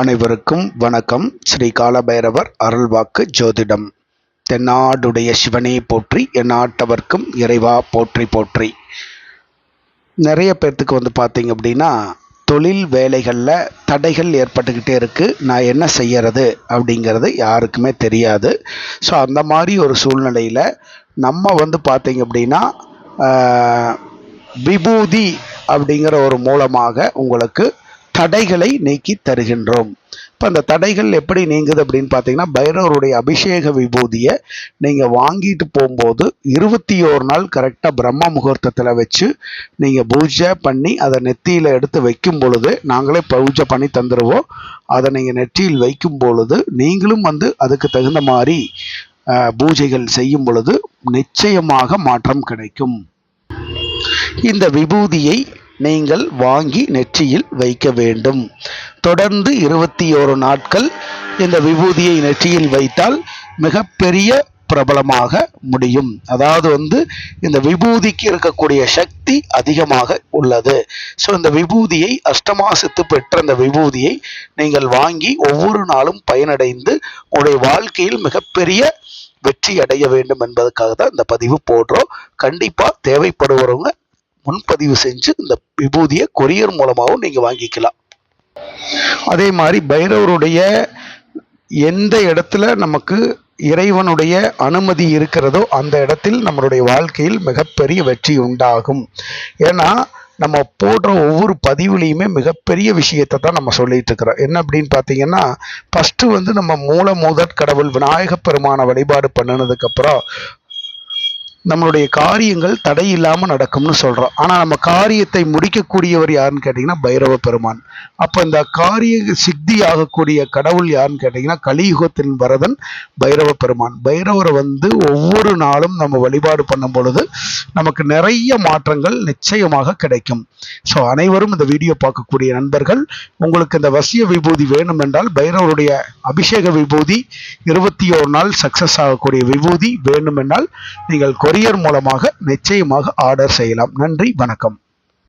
அனைவருக்கும் வணக்கம். ஸ்ரீ காலபைரவர் அருள்வாக்கு ஜோதிடம். தென்னாடுடைய சிவனே போற்றி எந்நாட்டவர்க்கும் இறைவா போற்றி போற்றி. நிறைய பேர்த்துக்கு வந்து பார்த்தீங்க அப்படின்னா தொழில் வேலைகளில் தடைகள் ஏற்பட்டுக்கிட்டே இருக்குது நான் என்ன செய்யறது அப்படிங்கிறது யாருக்குமே தெரியாது. ஸோ அந்த மாதிரி ஒரு சூழ்நிலையில் நம்ம வந்து பார்த்தீங்க அப்படின்னா விபூதி அப்படிங்கிற ஒரு மூலமாக உங்களுக்கு தடைகளை நீக்கி தருகின்றோம். இப்போ அந்த தடைகள் எப்படி நீங்குது அப்படின்னு பார்த்தீங்கன்னா பைரவருடைய அபிஷேக விபூதியை நீங்கள் வாங்கிட்டு போகும்போது இருபத்தி ஓரு நாள் கரெக்டாக பிரம்ம முகூர்த்தத்தில் வச்சு நீங்கள் பூஜை பண்ணி அதை நெத்தியில் எடுத்து வைக்கும் பொழுது நாங்களே பூஜை பண்ணி தந்துடுவோம் அதை நீங்கள் நெற்றியில் வைக்கும் பொழுது நீங்களும் வந்து அதுக்கு தகுந்த மாதிரி பூஜைகள் செய்யும் பொழுது நிச்சயமாக மாற்றம் கிடைக்கும். இந்த விபூதியை நீங்கள் வாங்கி நெற்றியில் வைக்க வேண்டும். தொடர்ந்து இருபத்தி ஓரு நாட்கள் இந்த விபூதியை நெற்றியில் வைத்தால் மிகப்பெரிய பிரபலமாக முடியும். அதாவது வந்து இந்த விபூதிக்கு இருக்கக்கூடிய சக்தி அதிகமாக உள்ளது. ஸோ இந்த விபூதியை அஷ்டமாசத்து பெற்ற இந்த விபூதியை நீங்கள் வாங்கி ஒவ்வொரு நாளும் பயனடைந்து உங்களுடைய வாழ்க்கையில் மிகப்பெரிய வெற்றி அடைய வேண்டும் என்பதற்காக தான் இந்த பதிவு போடுறோம். கண்டிப்பாக தேவைப்படுறவங்க முன்பதிவு செஞ்சு இந்த விபூதியை கொரியர் மூலமாகவும் நீங்கள் வாங்கிக்கலாம். அதே மாதிரி பைரவருடைய எந்த இடத்துல நமக்கு இறைவனுடைய அனுமதி இருக்கிறதோ அந்த இடத்தில் நம்மளுடைய வாழ்க்கையில் மிகப்பெரிய வெற்றி உண்டாகும். ஏன்னா நம்ம போடுற ஒவ்வொரு பதிவுலையுமே மிகப்பெரிய விஷயத்தை தான் நம்ம சொல்லிட்டு இருக்கிறோம். என்ன அப்படின்னு பார்த்தீங்கன்னா ஃபஸ்ட்டு வந்து நம்ம மூல முதற் கடவுள் விநாயகப் பெருமான வழிபாடு பண்ணினதுக்கப்புறம் நம்மளுடைய காரியங்கள் தடை இல்லாமல் நடக்கும்னு சொல்கிறோம் ஆனால் நம்ம காரியத்தை முடிக்கக்கூடியவர் யாருன்னு கேட்டிங்கன்னா பைரவ பெருமான். அப்போ இந்த காரிய சித்தி ஆகக்கூடிய கடவுள் யாருன்னு கேட்டிங்கன்னா கலியுகத்தின் வரதன் பைரவ பெருமான். பைரவரை வந்து ஒவ்வொரு நாளும் நம்ம வழிபாடு பண்ணும் பொழுது நமக்கு நிறைய மாற்றங்கள் நிச்சயமாக கிடைக்கும். ஸோ அனைவரும் இந்த வீடியோ பார்க்கக்கூடிய நண்பர்கள் உங்களுக்கு இந்த வசிய விபூதி வேணும் என்றால் பைரவருடைய அபிஷேக விபூதி இருபத்தி ஓரு நாள் சக்சஸ் ஆகக்கூடிய விபூதி வேண்டும் என்றால் நீங்கள் கொரியர் மூலமாக நிச்சயமாக ஆர்டர் செய்யலாம். நன்றி வணக்கம்.